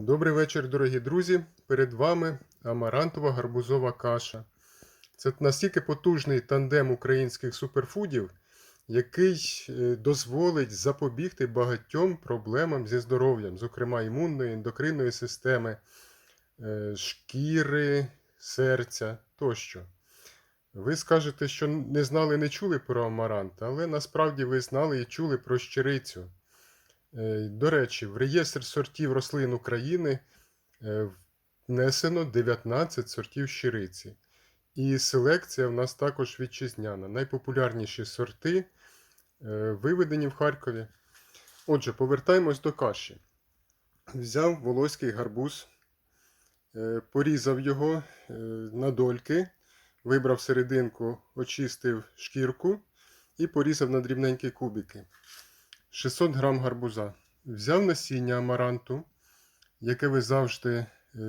Добрий вечір, дорогі друзі. Перед вами амарантова гарбузова каша. Це настільки потужний тандем українських суперфудів, який е, дозволить запобігти багатьом проблемам зі здоров'ям, зокрема імунної, ендокринної системи, е, шкіри, серця тощо. Ви скажете, що не знали, не чули про амарант, але насправді ви знали і чули про щирицю. Е, До речі, в реєстр сортів рослин України е, внесено 19 сортів щириці. І селекція в нас також вітчизняна. Найпопулярніші сорти е, виведені в Харкові. Отже, повертаємось до каші. Взяв волоський гарбуз, порізав його на дольки, вибрав серединку, очистив шкірку і порізав на дрібненькі кубики. 600 грам гарбуза. Взяв насіння амаранту, яке ви завжди е,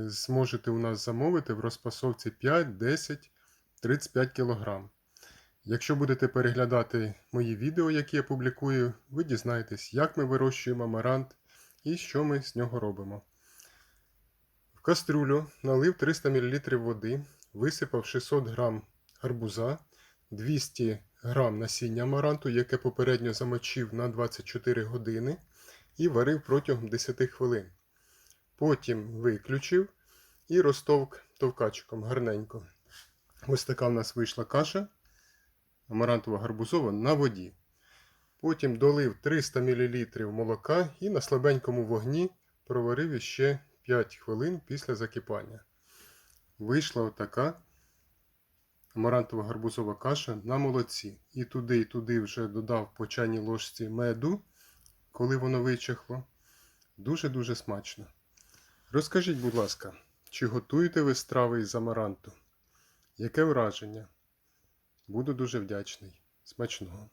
зможете у нас замовити в розпасовці 5, 10, 35 кг. Якщо будете переглядати мої відео, які я публікую, ви дізнаєтесь, як ми вирощуємо амарант і що ми з нього робимо. В кастрюлю налив 300 мл води, висипав 600 г гарбуза, 200 г насіння амаранту, яке попередньо замочив на 24 години і варив протягом 10 хвилин. Потім виключив і розтовк товкачиком гарненько. Ось така в нас вийшла каша амарантова гарбузова на воді. Потім долив 300 мл молока і на слабенькому вогні проварив іще 5 хвилин після закипання. Вийшла отака амарантова гарбузова каша на молоці. І туди, і туди вже додав по чайній ложці меду, коли воно вичахло. Дуже-дуже смачно. Розкажіть, будь ласка, чи готуєте ви страви із амаранту? Яке враження? Буду дуже вдячний. Смачного.